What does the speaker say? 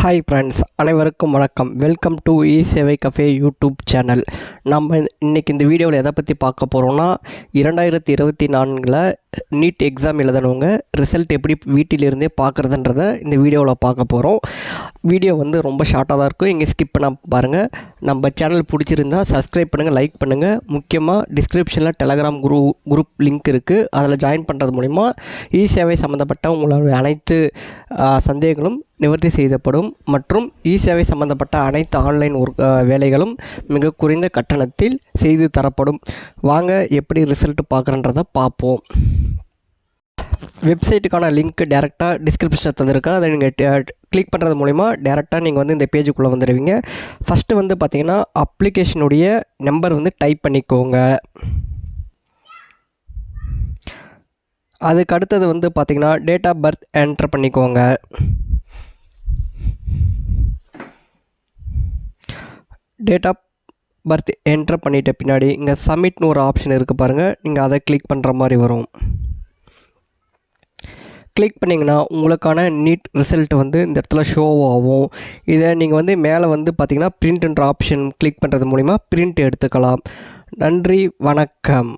Hi friends அனைவருக்கும் வணக்கம். Welcome to இ சேவை கஃபே யூடியூப் சேனல் நம்ம இன்றைக்கி இந்த வீடியோவில் எதை பற்றி பார்க்க போகிறோம்னா இரண்டாயிரத்தி இருபத்தி நான்கில் நீட் எக்ஸாம் எழுதணுங்க. ரிசல்ட் எப்படி வீட்டிலிருந்தே பார்க்குறதுன்றத இந்த வீடியோவில் பார்க்க போகிறோம் வீடியோ வந்து ரொம்ப ஷார்ட்டாக தான் இருக்கும். இங்கே ஸ்கிப் பண்ண பாருங்கள் நம்ம சேனல் பிடிச்சிருந்தா சப்ஸ்கிரைப் பண்ணுங்கள் லைக் பண்ணுங்கள் முக்கியமாக டிஸ்கிரிப்ஷனில் டெலகிராம் குரூ குரூப் லிங்க் இருக்குது அதில் ஜாயின் பண்ணுறது மூலிமா இ சேவை சம்மந்தப்பட்ட உங்களோட அனைத்து சந்தேகங்களும் நிவர்த்தி செய்யப்படும். மற்றும் இ சேவை சம்பந்தப்பட்ட அனைத்து ஆன்லைன் ஒர்க் வேலைகளும் மிக குறைந்த கட்டணத்தில் செய்து தரப்படும். வாங்க எப்படி ரிசல்ட் பார்க்குறன்றதை பார்ப்போம். வெப்சைட்டுக்கான லிங்க் டேரெக்டாக டிஸ்கிரிப்ஷனில் தந்திருக்கேன். அதை நீங்கள் கிளிக் பண்ணுறது மூலிமா டேரெக்டாக நீங்கள் வந்து இந்த பேஜுக்குள்ளே வந்துடுவீங்க ஃபஸ்ட்டு வந்து பார்த்தீங்கன்னா அப்ளிகேஷனுடைய நம்பர் வந்து டைப் பண்ணிக்கோங்க. அதுக்கு அடுத்தது வந்து பார்த்தீங்கன்னா டேட் ஆஃப் பர்த் என்ட்ரு பண்ணிக்கோங்க. டேட் ஆஃப் பர்த் என்ட்ரு பண்ணிட்ட பின்னாடி இங்கே சப்மிட்னு ஒரு ஆப்ஷன் இருக்குது பாருங்கள் நீங்கள் அதை கிளிக் பண்ணுற மாதிரி வரும். கிளிக் பண்ணிங்கன்னா உங்களுக்கான நீட் ரிசல்ட் வந்து இந்த இடத்துல ஷோ ஆகும். இதை நீங்கள் வந்து மேலே வந்து பார்த்திங்கன்னா பிரிண்ட்ன்ற ஆப்ஷன் கிளிக் பண்ணுறது மூலிமா பிரிண்ட் எடுத்துக்கலாம். நன்றி வணக்கம்.